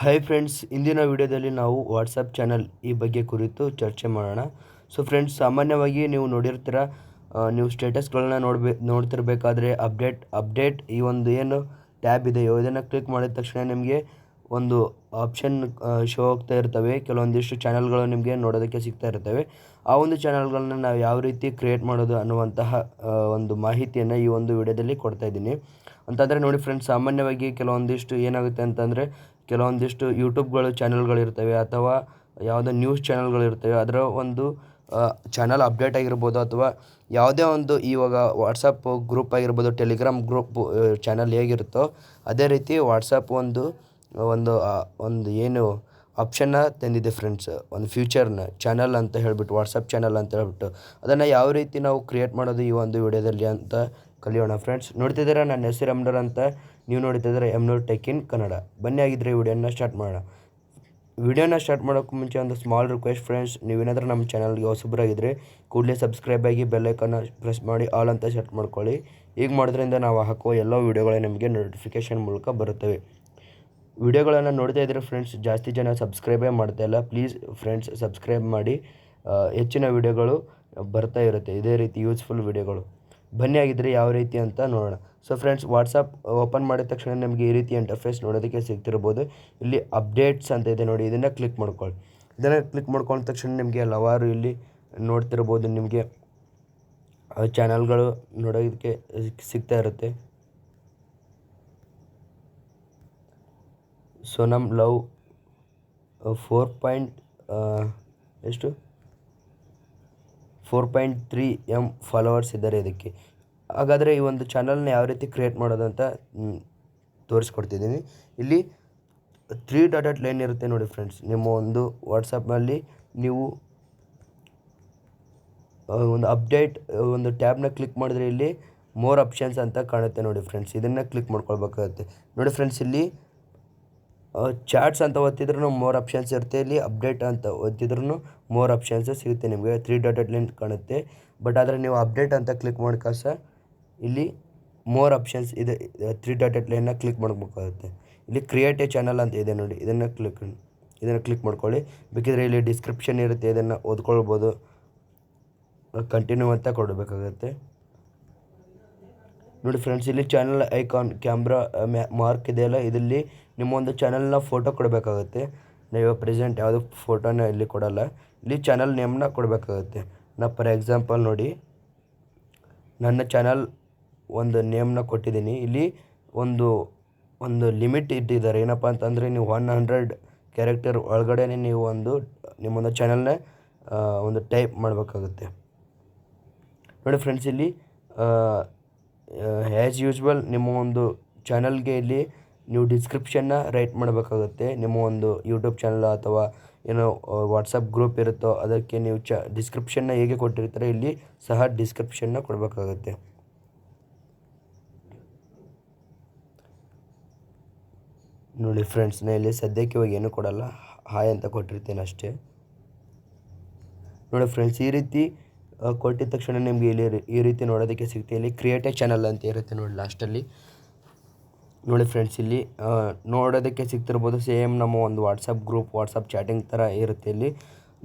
Hi friends ಇಂದಿನ ವಿಡಿಯೋದಲ್ಲಿ ನಾವು ವಾಟ್ಸಪ್ ಚಾನಲ್ ಈ ಬಗ್ಗೆ ಕುರಿತು ಚರ್ಚೆ ಮಾಡೋಣ. ಸೊ ಫ್ರೆಂಡ್ಸ್ ಸಾಮಾನ್ಯವಾಗಿ ನೀವು ನೋಡಿರ್ತೀರ ನೀವು ಸ್ಟೇಟಸ್ಗಳನ್ನ ನೋಡ್ಬೇ, ನೋಡ್ತಿರ್ಬೇಕಾದ್ರೆ ಅಪ್ಡೇಟ್ ಅಪ್ಡೇಟ್ ಈ ಒಂದು ಏನು ಟ್ಯಾಬ್ ಇದೆಯೋ ಇದನ್ನು ಕ್ಲಿಕ್ ಮಾಡಿದ ತಕ್ಷಣ ನಿಮಗೆ ಒಂದು ಆಪ್ಷನ್ ಶೋ ಆಗ್ತಾ ಇರ್ತವೆ. ಕೆಲವೊಂದಿಷ್ಟು ಚಾನಲ್ಗಳು ನಿಮಗೆ ನೋಡೋದಕ್ಕೆ ಸಿಗ್ತಾ ಇರ್ತವೆ. ಆ ಒಂದು ಚಾನಲ್ಗಳನ್ನ ನಾವು ಯಾವ ರೀತಿ ಕ್ರಿಯೇಟ್ ಮಾಡೋದು ಅನ್ನುವಂತಹ ಒಂದು ಮಾಹಿತಿಯನ್ನು ಈ ಒಂದು ವಿಡಿಯೋದಲ್ಲಿ ಕೊಡ್ತಾ ಇದ್ದೀನಿ. ಅಂತಂದರೆ ನೋಡಿ ಫ್ರೆಂಡ್ಸ್ ಸಾಮಾನ್ಯವಾಗಿ ಕೆಲವೊಂದಿಷ್ಟು ಏನಾಗುತ್ತೆ ಅಂತಂದರೆ ಕೆಲವೊಂದಿಷ್ಟು ಯೂಟ್ಯೂಬ್ಗಳು ಚಾನಲ್ಗಳಿರ್ತವೆ ಅಥವಾ ಯಾವುದೋ ನ್ಯೂಸ್ ಚಾನಲ್ಗಳಿರ್ತವೆ, ಅದರ ಒಂದು ಚಾನಲ್ ಅಪ್ಡೇಟ್ ಆಗಿರ್ಬೋದು ಅಥವಾ ಯಾವುದೇ ಒಂದು ಇವಾಗ ವಾಟ್ಸಪ್ ಗ್ರೂಪ್ ಆಗಿರ್ಬೋದು, ಟೆಲಿಗ್ರಾಮ್ ಗ್ರೂಪ್ ಚಾನಲ್ ಹೇಗಿರುತ್ತೋ ಅದೇ ರೀತಿ ವಾಟ್ಸಪ್ ಒಂದು ಒಂದು ಒಂದು ಏನು ಆಪ್ಷನ್ನ ತಂದಿದೆ ಫ್ರೆಂಡ್ಸ್, ಒಂದು ಫ್ಯೂಚರ್ನ ಚಾನಲ್ ಅಂತ ಹೇಳ್ಬಿಟ್ಟು, ವಾಟ್ಸಪ್ ಚಾನಲ್ ಅಂತ ಹೇಳ್ಬಿಟ್ಟು. ಅದನ್ನು ಯಾವ ರೀತಿ ನಾವು ಕ್ರಿಯೇಟ್ ಮಾಡೋದು ಈ ಒಂದು ವಿಡಿಯೋದಲ್ಲಿ ಅಂತ ಕಲಿಯೋಣ ಫ್ರೆಂಡ್ಸ್. ನೋಡ್ತಿದ್ದೀರಾ? ನನ್ನ ಹೆಸರು ಎಮ್ನೂರ್ ಅಂತ. ನೀವು ನೋಡ್ತಿದ್ದೀರಾ ಎಮ್ನೂರ್ ಟೆಕ್ ಇನ್ ಕನ್ನಡ ಬನ್ನಿ ಆಗಿದ್ರೆ ವಿಡಿಯೋನ ಸ್ಟಾರ್ಟ್ ಮಾಡೋಣ. ವಿಡಿಯೋನ ಸ್ಟಾರ್ಟ್ ಮಾಡೋಕ್ಕೂ ಮುಂಚೆ ಒಂದು ಸ್ಮಾಲ್ ರಿಕ್ವೆಸ್ಟ್ ಫ್ರೆಂಡ್ಸ್ ನೀವೇನಾದರೂ ನಮ್ಮ ಚಾನಲ್ಗೆ ಹೊಸಬರಾಗಿದ್ದರೆ ಕೂಡಲೇ ಸಬ್ಸ್ಕ್ರೈಬ್ ಆಗಿ ಬೆಲ್ಲೈಕನ್ನ ಪ್ರೆಸ್ ಮಾಡಿ ಆಲ್ ಅಂತ ಸೆಟ್ ಮಾಡ್ಕೊಳ್ಳಿ. ಈಗ ಮಾಡೋದ್ರಿಂದ ನಾವು ಹಾಕುವ ಎಲ್ಲ ವೀಡಿಯೋಗಳೇ ನಿಮಗೆ ನೋಟಿಫಿಕೇಷನ್ ಮೂಲಕ ಬರುತ್ತವೆ. ವಿಡಿಯೋಗಳನ್ನು ನೋಡ್ತಾ ಇದ್ದರೆ ಫ್ರೆಂಡ್ಸ್ ಜಾಸ್ತಿ ಜನ ಸಬ್ಸ್ಕ್ರೈಬೇ ಮಾಡ್ತಾ ಇಲ್ಲ. ಪ್ಲೀಸ್ ಫ್ರೆಂಡ್ಸ್ ಸಬ್ಸ್ಕ್ರೈಬ್ ಮಾಡಿ. ಹೆಚ್ಚಿನ ವಿಡಿಯೋಗಳು ಬರ್ತಾ ಇರುತ್ತೆ. ಇದೇ ರೀತಿ ಯೂಸ್ಫುಲ್ ವಿಡಿಯೋಗಳು. ಬನ್ನಿ ಆಗಿದ್ದರೆ ಯಾವ ರೀತಿ ಅಂತ ನೋಡೋಣ. ಸೊ ಫ್ರೆಂಡ್ಸ್ ವಾಟ್ಸಪ್ ಓಪನ್ ಮಾಡಿದ ತಕ್ಷಣ ನಿಮಗೆ ಈ ರೀತಿ ಇಂಟರ್ಫೇಸ್ ನೋಡೋದಕ್ಕೆ ಸಿಗ್ತಿರ್ಬೋದು. ಇಲ್ಲಿ ಅಪ್ಡೇಟ್ಸ್ ಅಂತ ಇದೆ ನೋಡಿ, ಇದನ್ನು ಕ್ಲಿಕ್ ಮಾಡ್ಕೊಳ್ಳಿ. ಇದನ್ನು ಕ್ಲಿಕ್ ಮಾಡ್ಕೊಂಡ ತಕ್ಷಣ ನಿಮಗೆ ಹಲವಾರು ಇಲ್ಲಿ ನೋಡ್ತಿರ್ಬೋದು. ನಿಮಗೆ ಚಾನಲ್ಗಳು ನೋಡೋದಕ್ಕೆ ಸಿಗ್ತಾ ಇರುತ್ತೆ. ಸೋನಮ್ ಲವ್ ಫೋರ್ ಪಾಯಿಂಟ್ ಎಷ್ಟು? Four point three M followers ಇದ್ದಾರೆ ಇದಕ್ಕೆ. ಹಾಗಾದರೆ ಈ ಒಂದು ಚಾನಲ್ನ ಯಾವ ರೀತಿ ಕ್ರಿಯೇಟ್ ಮಾಡೋದು ಅಂತ ತೋರಿಸ್ಕೊಡ್ತಿದ್ದೀನಿ ಇಲ್ಲಿ ತ್ರೀ ಡಾಟ್ ಲೈನ್ ಇರುತ್ತೆ ನೋಡಿ ಫ್ರೆಂಡ್ಸ್ ನಿಮ್ಮ ಒಂದು ವಾಟ್ಸಪ್ನಲ್ಲಿ ನೀವು ಒಂದು ಅಪ್ಡೇಟ್ ಒಂದು ಟ್ಯಾಬ್ನ ಕ್ಲಿಕ್ ಮಾಡಿದ್ರೆ ಇಲ್ಲಿ ಮೋರ್ ಆಪ್ಷನ್ಸ್ ಅಂತ ಕಾಣುತ್ತೆ ನೋಡಿ ಫ್ರೆಂಡ್ಸ್ ಇದನ್ನು ಕ್ಲಿಕ್ ಮಾಡ್ಕೊಳ್ಬೇಕಾಗುತ್ತೆ. ನೋಡಿ ಫ್ರೆಂಡ್ಸ್ ಇಲ್ಲಿ ಚಾಟ್ಸ್ ಅಂತ ಒತ್ತಿದ್ರೂ ಮೋರ್ ಆಪ್ಷನ್ಸ್ ಇರುತ್ತೆ. ಇಲ್ಲಿ ಅಪ್ಡೇಟ್ ಅಂತ ಒತ್ತಿದ್ರೂ ಮೋರ್ ಆಪ್ಷನ್ಸ್ ಸಿಗುತ್ತೆ ನಿಮಗೆ. ತ್ರೀ ಡಾಟ್ ಲೈನ್ ಕಾಣುತ್ತೆ. ಬಟ್ ಆದರೆ ನೀವು ಅಪ್ಡೇಟ್ ಅಂತ ಕ್ಲಿಕ್ ಮಾಡ್ಕಾಸ ಇಲ್ಲಿ ಮೋರ್ ಆಪ್ಷನ್ಸ್ ಇದೆ ತ್ರೀ ಡಾಟೆಡ್ ಲೈನ್ನ ಕ್ಲಿಕ್ ಮಾಡ್ಬೇಕಾಗುತ್ತೆ. ಇಲ್ಲಿ ಕ್ರಿಯೇಟ್ ಎ ಚಾನಲ್ ಅಂತ ಇದೆ ನೋಡಿ, ಇದನ್ನು ಕ್ಲಿಕ್ ಇದನ್ನು ಕ್ಲಿಕ್ ಮಾಡ್ಕೊಳ್ಳಿ. ಬೇಕಿದ್ರೆ ಇಲ್ಲಿ ಡಿಸ್ಕ್ರಿಪ್ಷನ್ ಇರುತ್ತೆ, ಇದನ್ನು ಓದ್ಕೊಳ್ಬೋದು. ಕಂಟಿನ್ಯೂ ಅಂತ ಕೊಡಬೇಕಾಗತ್ತೆ. ನೋಡಿ ಫ್ರೆಂಡ್ಸ್ ಇಲ್ಲಿ ಚಾನಲ್ ಐಕಾನ್ ಕ್ಯಾಮ್ರಾ ಮಾರ್ಕ್ ಇದೆಯಲ್ಲ ಇದರಲ್ಲಿ ನಿಮ್ಮ ಒಂದು ಚಾನಲ್ನ ಫೋಟೋ ಕೊಡಬೇಕಾಗುತ್ತೆ. ನೀವು ಪ್ರೆಸೆಂಟ್ ಯಾವುದೋ ಫೋಟೋನ ಇಲ್ಲಿ ಕೊಡಲ್ಲ. ಇಲ್ಲಿ ಚಾನಲ್ ನೇಮ್ನ ಕೊಡಬೇಕಾಗುತ್ತೆ. ನಾ ಫಾರ್ ಎಕ್ಸಾಂಪಲ್ ನೋಡಿ, ನನ್ನ ಚಾನಲ್ ಒಂದು ನೇಮ್ನ ಕೊಟ್ಟಿದ್ದೀನಿ. ಇಲ್ಲಿ ಒಂದು ಒಂದು ಲಿಮಿಟ್ ಇಟ್ಟಿದ್ದಾರೆ. ಏನಪ್ಪ ಅಂತಂದರೆ ನೀವು ಒನ್ ಹಂಡ್ರೆಡ್ ಕ್ಯಾರೆಕ್ಟರ್ ಒಳಗಡೆ ನೀವು ಒಂದು, ನಿಮ್ಮೊಂದು ಚಾನಲ್ನ ಒಂದು ಟೈಪ್ ಮಾಡಬೇಕಾಗುತ್ತೆ. ನೋಡಿ ಫ್ರೆಂಡ್ಸ್ ಇಲ್ಲಿ ಆ್ಯಸ್ ಯೂಶ್ವಲ್ ನಿಮ್ಮ ಒಂದು ಚಾನಲ್ಗೆ ಇಲ್ಲಿ ನೀವು ಡಿಸ್ಕ್ರಿಪ್ಷನ್ನ ರೈಟ್ ಮಾಡಬೇಕಾಗುತ್ತೆ. ನಿಮ್ಮ ಒಂದು ಯೂಟ್ಯೂಬ್ ಚಾನಲ್ ಅಥವಾ ಏನೋ ವಾಟ್ಸಪ್ ಗ್ರೂಪ್ ಇರುತ್ತೋ ಅದಕ್ಕೆ ನೀವು ಚ ಡಿಸ್ಕ್ರಿಪ್ಷನ್ನ ಹೇಗೆ ಕೊಟ್ಟಿರ್ತಾರೆ ಇಲ್ಲಿ ಸಹ ಡಿಸ್ಕ್ರಿಪ್ಷನ್ನ ಕೊಡಬೇಕಾಗುತ್ತೆ. ನೋಡಿ ಫ್ರೆಂಡ್ಸ್ ನಾ ಇಲ್ಲಿ ಸದ್ಯಕ್ಕೆ ಇವಾಗ ಏನೂ ಕೊಡಲ್ಲ. ಹಾಯ್ ಅಂತ ಕೊಟ್ಟಿರ್ತೀನಿ ಅಷ್ಟೇ. ನೋಡಿ ಫ್ರೆಂಡ್ಸ್ ಈ ರೀತಿ ಕೊಟ್ಟಿದ ತಕ್ಷಣ ನಿಮಗೆ ಇಲ್ಲಿ ಈ ರೀತಿ ನೋಡೋದಕ್ಕೆ ಸಿಗುತ್ತೆ. ಇಲ್ಲಿ ಕ್ರಿಯೇಟಿವ್ ಚಾನಲ್ ಅಂತ ಇರುತ್ತೆ ನೋಡಿ ಲಾಸ್ಟಲ್ಲಿ ನೋಡಿ ಫ್ರೆಂಡ್ಸ್ ಇಲ್ಲಿ ನೋಡೋದಕ್ಕೆ ಸಿಗ್ತಿರ್ಬೋದು ಸೇಮ್ ನಮ್ಮ ಒಂದು ವಾಟ್ಸಪ್ ಗ್ರೂಪ್ ವಾಟ್ಸಪ್ ಚಾಟಿಂಗ್ ಥರ ಇರುತ್ತೆ ಇಲ್ಲಿ.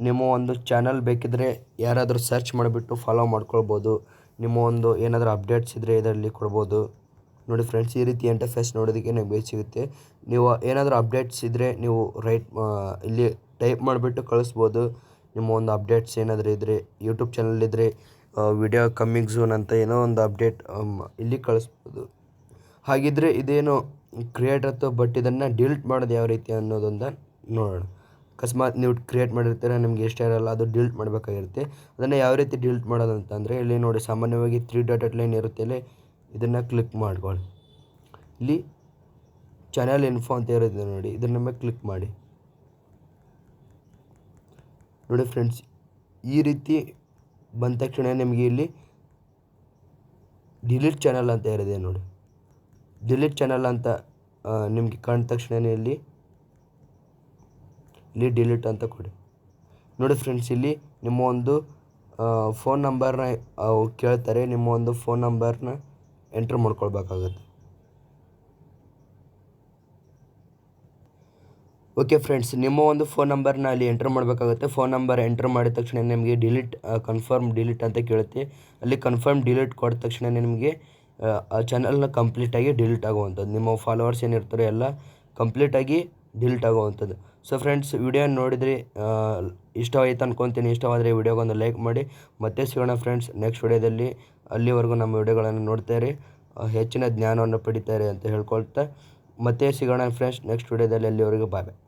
ನಿಮ್ಮ ಒಂದು ಚಾನಲ್ ಬೇಕಿದ್ದರೆ ಯಾರಾದರೂ ಸರ್ಚ್ ಮಾಡಿಬಿಟ್ಟು ಫಾಲೋ ಮಾಡ್ಕೊಳ್ಬೋದು. ನಿಮ್ಮ ಒಂದು ಏನಾದರೂ ಅಪ್ಡೇಟ್ಸ್ ಇದ್ದರೆ ಇದರಲ್ಲಿ ಕೊಡ್ಬೋದು. ನೋಡಿ ಫ್ರೆಂಡ್ಸ್ ಈ ರೀತಿ ಇಂಟರ್ಫೇಸ್ ನೋಡೋದಕ್ಕೆ ನಿಮಗೆ ಸಿಗುತ್ತೆ. ನೀವು ಏನಾದರೂ ಅಪ್ಡೇಟ್ಸ್ ಇದ್ದರೆ ನೀವು ರೈಟ್ ಇಲ್ಲಿ ಟೈಪ್ ಮಾಡಿಬಿಟ್ಟು ಕಳಿಸ್ಬೋದು. ನಿಮ್ಮ ಒಂದು ಅಪ್ಡೇಟ್ಸ್ ಏನಾದರೂ ಇದ್ದರೆ ಯೂಟ್ಯೂಬ್ ಚಾನಲ್ ಇದ್ದರೆ ವಿಡಿಯೋ ಕಮ್ಮಿಂಗ್ ಝೂನ್ ಅಂತ ಏನೋ ಒಂದು ಅಪ್ಡೇಟ್ ಇಲ್ಲಿ ಕಳಿಸ್ಬೋದು. ಹಾಗಿದ್ದರೆ ಇದೇನು ಕ್ರಿಯೇಟ್ ಆಯ್ತು ಬಟ್ ಇದನ್ನು ಡಿಲೀಟ್ ಮಾಡೋದು ಯಾವ ರೀತಿ ಅನ್ನೋದೊಂದು ನೋಡೋಣ. ಅಕಸ್ಮಾತ್ ನೀವು ಕ್ರಿಯೇಟ್ ಮಾಡಿರ್ತೀರ, ನಿಮ್ಗೆ ಇಷ್ಟ ಇರಲ್ಲ, ಅದು ಡಿಲೀಟ್ ಮಾಡಬೇಕಾಗಿರುತ್ತೆ. ಅದನ್ನು ಯಾವ ರೀತಿ ಡಿಲೀಟ್ ಮಾಡೋದು ಅಂತಂದರೆ ಇಲ್ಲಿ ನೋಡಿ ಸಾಮಾನ್ಯವಾಗಿ ತ್ರೀ ಡಾಟೆಡ್ ಲೈನ್ ಇರುತ್ತೆ, ಇಲ್ಲಿ ಇದನ್ನು ಕ್ಲಿಕ್ ಮಾಡ್ಕೊಳ್ಳಿ. ಇಲ್ಲಿ ಚಾನಲ್ ಇನ್ಫೋ ಅಂತ ಇರೋದು ನೋಡಿ, ಇದನ್ನ ಮೇಲೆ ಕ್ಲಿಕ್ ಮಾಡಿ. ನೋಡಿ ಫ್ರೆಂಡ್ಸ್ ಈ ರೀತಿ ಬಂದ ತಕ್ಷಣ ನಿಮಗೆ ಇಲ್ಲಿ ಡಿಲೀಟ್ ಚಾನಲ್ ಅಂತ ಇರೋದೇ ನೋಡಿ. ಡಿಲೀಟ್ ಚಾನಲ್ ಅಂತ ನಿಮಗೆ ಕಂಡ ತಕ್ಷಣ ಇಲ್ಲಿ ಇಲ್ಲಿ ಡಿಲೀಟ್ ಅಂತ ಕೊಡಿ. ನೋಡಿ ಫ್ರೆಂಡ್ಸ್ ಇಲ್ಲಿ ನಿಮ್ಮ ಒಂದು ಫೋನ್ ನಂಬರ್ನ ಕೇಳ್ತಾರೆ, ನಿಮ್ಮ ಒಂದು ಫೋನ್ ನಂಬರ್ನ ಎಂಟ್ರ್ ಮಾಡ್ಕೊಳ್ಬೇಕಾಗತ್ತೆ. ಓಕೆ ಫ್ರೆಂಡ್ಸ್ ನಿಮ್ಮ ಒಂದು ಫೋನ್ ನಂಬರ್ನ ಅಲ್ಲಿ ಎಂಟ್ರ್ ಮಾಡಬೇಕಾಗುತ್ತೆ. ಫೋನ್ ನಂಬರ್ ಎಂಟ್ರ್ ಮಾಡಿದ ತಕ್ಷಣ ನಿಮಗೆ ಡಿಲೀಟ್ ಕನ್ಫರ್ಮ್ ಡಿಲೀಟ್ ಅಂತ ಕೇಳುತ್ತೆ. ಅಲ್ಲಿ ಕನ್ಫರ್ಮ್ ಡಿಲೀಟ್ ಕೊಟ್ಟ ತಕ್ಷಣ ನಿಮಗೆ ಆ, ಚಾನಲ್ನ ಕಂಪ್ಲೀಟಾಗಿ ಡಿಲೀಟ್ ಆಗುವಂಥದ್ದು. ನಿಮ್ಮ ಫಾಲೋವರ್ಸ್ ಏನಿರ್ತಾರೆ ಎಲ್ಲ ಕಂಪ್ಲೀಟಾಗಿ ಡಿಲೀಟ್ ಆಗುವಂಥದ್ದು. ಸೊ ಫ್ರೆಂಡ್ಸ್ ವಿಡಿಯೋ ನೋಡಿದ್ರಿ ಇಷ್ಟವಾಯಿತು ಅನ್ಕೊತೀನಿ. ಇಷ್ಟವಾದರೆ ವಿಡಿಯೋಗೊಂದು ಲೈಕ್ ಮಾಡಿ. ಮತ್ತೆ ಸಿಗೋಣ ಫ್ರೆಂಡ್ಸ್ ನೆಕ್ಸ್ಟ್ ವಿಡಿಯೋದಲ್ಲಿ ಅಲ್ಲಿವರೆಗೂ ನಮ್ಮ ವಿಡಿಯೋಗಳನ್ನು ನೋಡ್ತಾರೆ ಹೆಚ್ಚಿನ ಜ್ಞಾನವನ್ನು ಪಡಿತಾರೆ ಅಂತ ಹೇಳ್ಕೊಳ್ತಾ. ಮತ್ತೆ ಸಿಗೋಣ ಫ್ರೆಂಡ್ಸ್ ನೆಕ್ಸ್ಟ್ ವಿಡಿಯೋದಲ್ಲಿ ಅಲ್ಲಿವರೆಗೂ ಬಾಯ್ ಬಾಯ್